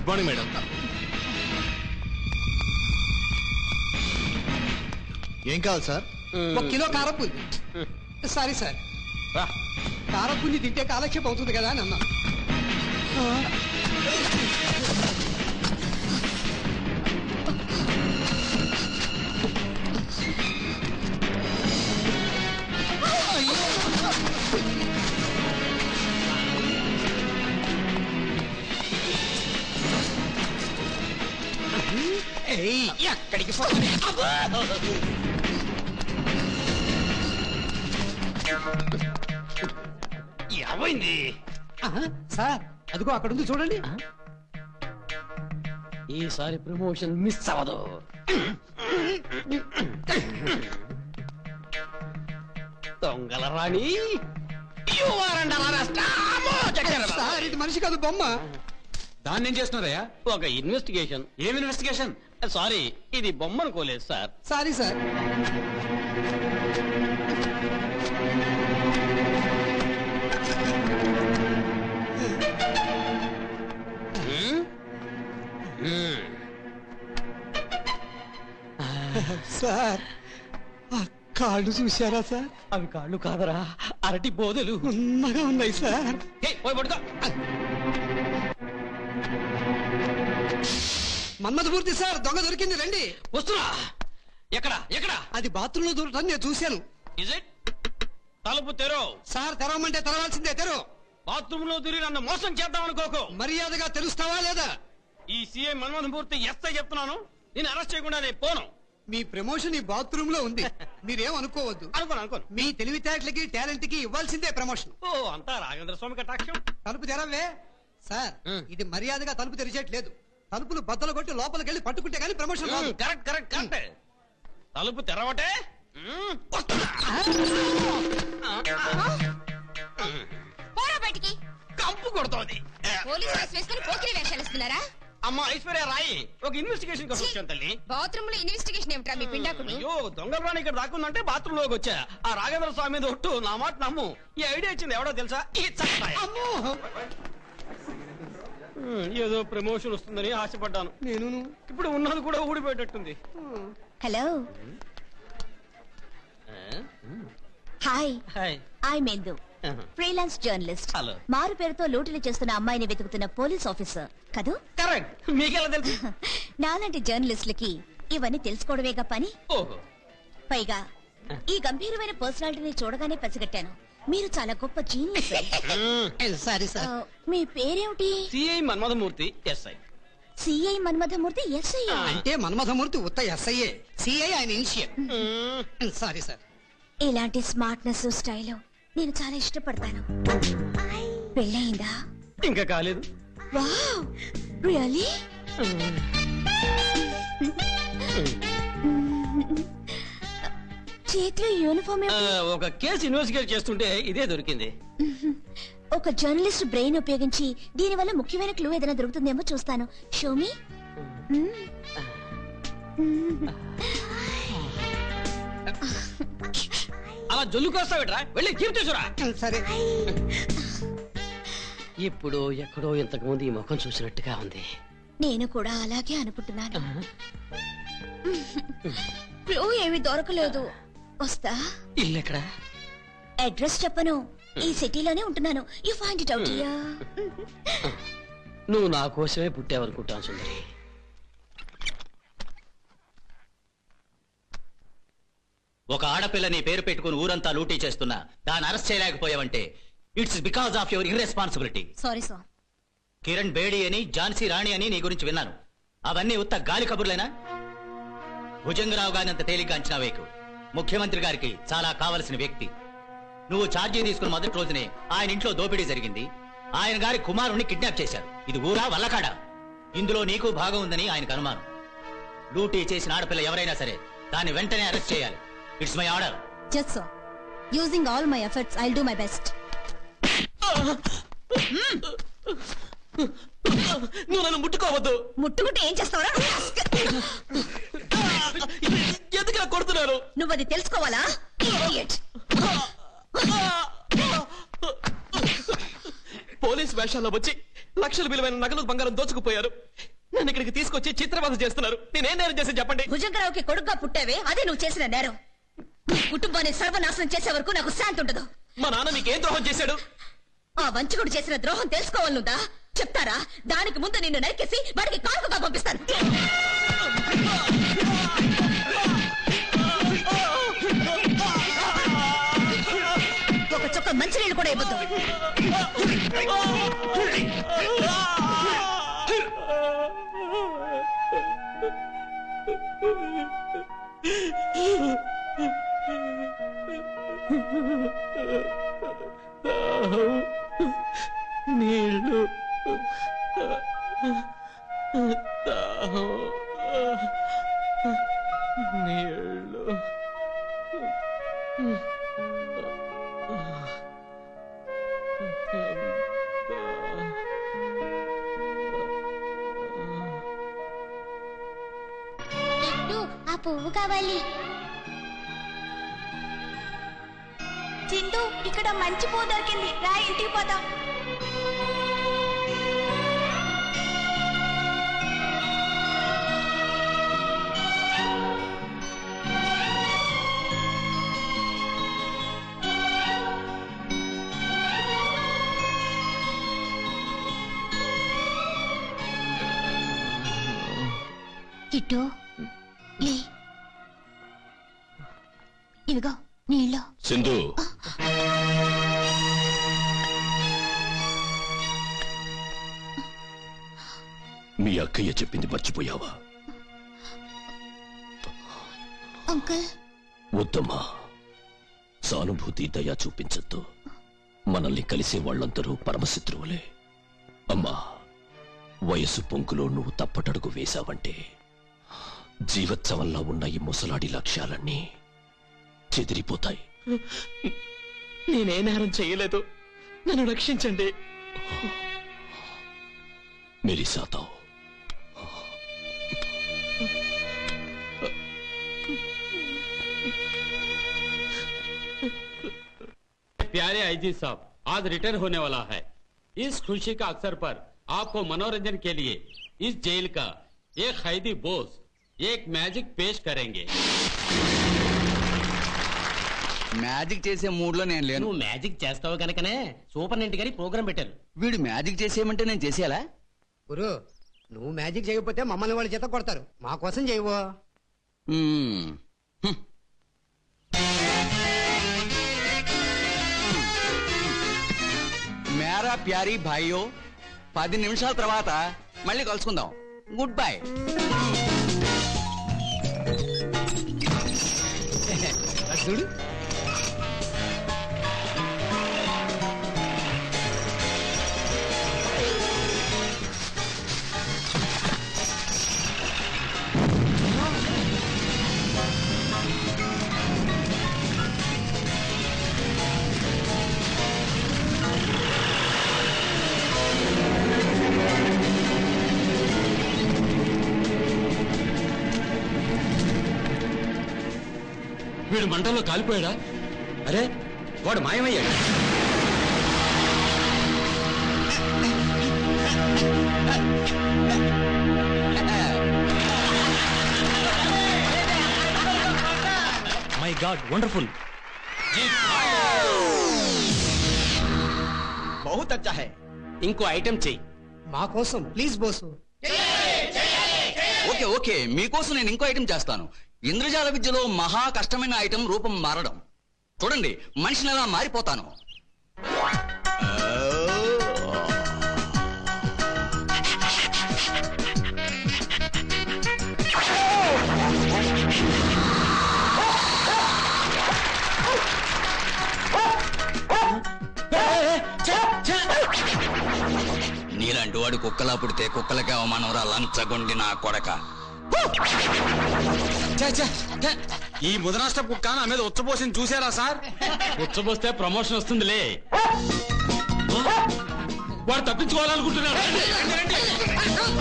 Good morning madam. ఏం కావాలి sir? ఒక కిలో కారపుంది సారీ సార్. కారపుంది తింటే కాలక్షేపం అవుతుంది కదా అని అన్నా. ఏమైంది? సార్ అదిగో అక్కడ ఉంది చూడండి. ఈసారి ప్రమోషన్ మిస్ అవ్వదు. దొంగల రాణి. సార్ ఇది మనిషి కాదు బొమ్మ. దాన్ని ఏం చేస్తున్నారయ్యా? ఒక ఇన్వెస్టిగేషన్ ఏం ఇన్వెస్టిగేషన్ సారీ ఇది బొమ్మ అనుకోలేదు సార్. Sorry sir. సార్ ఆ కాళ్ళు చూశారా సార్? అవి కాళ్ళు కాదరా అరటి బోధలు ఉన్నగా ఉన్నాయి సార్. పోయి పడుకో. మన్మధమూర్తి సార్ దొంగ దొరికింది రండి. వస్తున్నా. ఎక్కడ? ఎక్కడ? అది బాత్రూమ్లో దూరటం నేను చూశాను. ఇజ్ ఇట్ తలుపు తెరో. సార్ తెరవమంటే తెరవాల్సిందే తెరు. బాత్రూమ్లో దూరి నన్ను మోసం చేద్దాం అనుకోకు. మర్యాదగా తెలుస్తావా లేదా? ఈ సీఎం మన్మోహన్మూర్తి ఎస్ఐ చెప్తున్నాను. నేను అరెస్ట్ చేయకుండా నేను పోను. మీ ప్రమోషన్ ఈ బాత్రూమ్లో ఉంది. మీరేం అనుకోవద్దు. అనుకోను అనుకోను. మీ తెలివితేటలకి టాలెంట్కి ఇవ్వాల్సిందే ప్రమోషన్. ఓ అంతా రాఘేంద్ర స్వామి కటాక్షం. తలుపు తెరవే. సార్. ఇది మర్యాదగా తలుపు తెరిచేట్లేదు. తలుపులు బద్దలు కొట్టి లోపలికి వెళ్ళి పట్టుకుంటే గానీ ప్రమోషన్ రాదు. Correct correct correct. తలుపు తెరవటే. పోరా బయటికి. కంపు కొడుతోంది. పోలీస్ డ్రెస్ వేసుకుని పోకిరి వేషాలు ఇస్తున్నారా అమ్మ ఐశ్వర్య రాయి. ఒక ఇన్వెస్టిగేషన్ కోసం వచ్చాను తల్లి. బాత్రూమ్లో ఇన్వెస్టిగేషన్ ఏమిట్రా మీ పిండాకుడు అయ్యో దొంగల రాణి ఇక్కడ దాక్కుందంటే బాత్రూమ్లోకి వచ్చా. ఆ రాఘవేంద్ర స్వామి మీద ఒట్టు నా మాట నమ్ము. ఈ ఐడియా ఇచ్చింది ఎవడో తెలుసా? ఈ ఏదో ప్రమోషన్ వస్తుందని ఆశపడ్డాను. నేను ఇప్పుడు ఉన్నది కూడా ఊడిపోయేటట్టుంది. హలో. హాయ్. హాయ్. ఐ మెందు ఫ్రీలాన్స్ జర్నలిస్ట్ Hello. మారు పేరుతో లూటీలు చేస్తున్న అమ్మాయిని వెతుకుతున్న పోలీస్ ఆఫీసర్. కదూ? కరెక్ట్. మీకెలా తెలుసు? నాలాంటి జర్నలిస్టులకి ఇవన్నీ తెలుసుకోవడమేగా పని? ఓహో. పైగా ఈ గంభీరమైన పర్సనాలిటీని చూడగానే పసిగట్టాను. మీరు చాలా గొప్ప జీనియస్ సారీ సార్ మీ పేరేమిటి? CI Manmathamurthy SI. CI Manmathamurthy SI అంటే మన్మథమూర్తి ఉత్త ఎస్ఐఏ సిఐ ఆయన ఇనిషియల్. సారీ సార్ ఇలాంటి స్మార్ట్నెస్ స్టైల్ నేను చాలా ఇష్టపడతాను. పెళ్ళయిందా? ఇంకా కాలేదు. వావ్! రియలీ చేతిలో యూనిఫామ్ ఆ, ఒక కేసు ఇన్వెస్టిగేట్ చేస్తుంటే ఇదే దొరికింది. ఒక జర్నలిస్ట్ బ్రెయిన్ ఉపయోగించి దీని వల్ల ముఖ్యమైన క్లూ ఏదైనా దొరుకుతుందేమో చూస్తాను. షోమి అలా జొల్లు కోస్తావిట్రా వెళ్ళి తీసురా సరే. ఇప్పుడు ఎక్కడో ఇంతకు ముందు ఈ ముఖం చూసినట్టుగా ఉంది. నేను కూడా అలాగే అనుకుంటున్నాను. క్లూ ఏమీ దొరకలేదు. వస్తా? ఇల్లు ఎక్కడ అడ్రస్ చెప్పను. ఈ సిటీలోనే ఉంటున్నాను. యు ఫైండ్ ఇట్ అవుట్ నువ్వు నా కోసమే పుట్టావనుకుంటాను సుందరి. ఒక ఆడపిల్ల నీ పేరు పెట్టుకుని ఊరంతా లూటీ చేస్తున్నా దాన్ని arrest చేయలేకపోయావంటే it's because of your irresponsibility. Sorry sir Kiran Bedi అని ఝాన్సీ రాణి అని నీ గురించి విన్నాను. అవన్నీ ఉత్త గాలి కబుర్లేనా? భుజంగరావు గారిని అంత తేలిగ్గా అంచనా వేయకు. ముఖ్యమంత్రి గారికి చాలా కావలసిన వ్యక్తి. నువ్వు ఛార్జీ తీసుకున్న మొదటి రోజునే ఆయన ఇంట్లో దోపిడీ జరిగింది. ఆయన గారి కుమారుణ్ణి కిడ్నాప్ చేశారు. ఇది ఊరా వల్లకాడ. ఇందులో నీకు భాగం ఉందని ఆయనకు అనుమానం. లూటీ చేసిన ఆడపిల్ల ఎవరైనా సరే దాన్ని వెంటనే అరెస్ట్ చేయాలి. It's my order. Just so using all my efforts I'll do my best నువ్వు నన్ను ముట్టుకోవద్దు. ముట్టుకుంటే ఏం చేస్తావరా? ఎందుకు కొడుతున్నారు? నువ్వు అది తెలుసుకోవాలా. పోలీస్ వేషాల్లో వచ్చి లక్షల విలువైన నగలు బంగారం దోచుకుపోయారు. నన్ను ఇక్కడికి తీసుకొచ్చి చిత్రవద చేస్తున్నారు. నేనేం నేరం చేసి చెప్పండి? భుజంగరావుకి కొడుగ్గా పుట్టావే అదే నువ్వు చేసిన నేరం. కుటుంబాన్ని సర్వనాశనం చేసే వరకు నాకు శాంతి ఉండదు. మా నాన్న నీకేం ద్రోహం చేశాడు? ఆ వంచకుడు చేసిన ద్రోహం తెలుసుకోవాలనుందా? చెప్తారా? దానికి ముందు నిన్ను నరికేసి వాడికి కానుకగా పంపిస్తాను. ఒక చుక్క మంచినీళ్ళు కూడా ఇవ్వద్దు నీళ్ళు నీళ్ళు కవలి. చింటూ ఇక్కడ మంచి పూ దొరికింది. రా ఇంటికి పోదాం. కిట్టు లే. ఇవిగో నీళ్ళు. సింధు. మీ అక్కయ్య చెప్పింది మర్చిపోయావా? అంకుల్. వద్దమ్మా. సానుభూతి దయ చూపించద్దు. మనల్ని కలిసే వాళ్ళందరూ పరమశత్రువులే. అమ్మా వయసు పొంకులో నువ్వు తప్పటడుగు వేశావంటే జీవోత్సవంలో ఉన్న ఈ ముసలాడి లక్ష్యాలన్నీ చెదిరిపోతాయి నేనే నేరం చేయలేదు నన్ను రక్షించండి मेरी साथ आओ प्यारे आईजी साहब आज रिटर्न होने वाला है इस खुशी का अवसर पर आपको मनोरंजन के लिए इस जेल का एक कैदी बोस एक मैजिक पेश करेंगे మ్యాజిక్ చేసే మూడ్లో నేను లేను. నువ్వు మ్యాజిక్ చేస్తావు కనుకనే సూపరింటెండెంట్ గారి ప్రోగ్రామ్ పెట్టారు. వీడు మ్యాజిక్ చేసేయమంటే నేను చేసేయాలా? గురు నువ్వు మ్యాజిక్ చేయకపోతే మమ్మల్ని వాళ్ళు చేత కొడతారు. మా కోసం చేయవో. మ్మ్. హ్మ్. మేరా ప్యారీ భాయ్యో పది నిమిషాల తర్వాత మళ్ళీ కలుసుకుందాం. గుడ్ బై చూడు వీడు మంటల్లో కాలిపోయాడా? అరే వాడు మాయమయ్యాడు? మై గాడ్ వండర్ఫుల్ బహుత్ అచ్చా హై. ఇంకో ఐటెం చెయ్యి. మా కోసం ప్లీజ్ బోసు. ఓకే ఓకే మీకోసం నేను ఇంకో ఐటెం చేస్తాను. ఇంద్రజాల విద్యలో మహా కష్టమైన ఐటెం రూపం మారడం. చూడండి మనిషిని ఎలా మారిపోతాను. నీలాంటి వాడు కుక్కలా పుడితే కుక్కలకే అవమానం రా లంచగొండి నా కొడక. ఈ ముదరాష్ట్ర కుక్క నా మీద ఉచ్చపోసింది చూసారా సార్? ఉచ్చపోస్తే ప్రమోషన్ వస్తుందిలే. వాడు తప్పించుకోవాలనుకుంటున్నాడు.